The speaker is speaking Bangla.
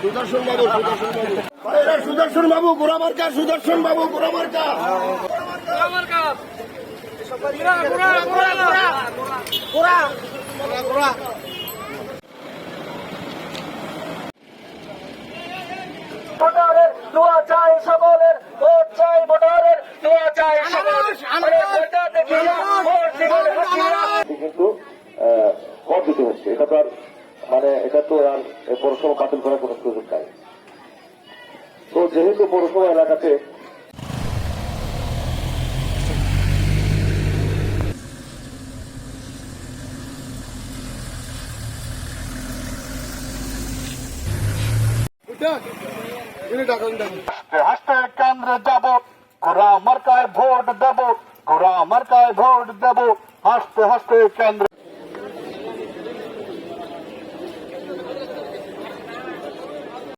সুদর্শন বাবু সুদর্শন বাবু। সুদর্শন বাবু গোড়ামার্কা সুদর্শন বাবু গোড়ামার্কা ভোটারের মানে এটা তো আর পৌরসভা বাতিল করার কোনো সুযোগ নাই। তো যেহেতু পৌরসভা এলাকাতে হাসতে কেন্দ্রে যাব গোরা মার্কায় ভোট দেব গোরা মার্কায় ভোট দেব হাসতে হাসতে কেন্দ্রে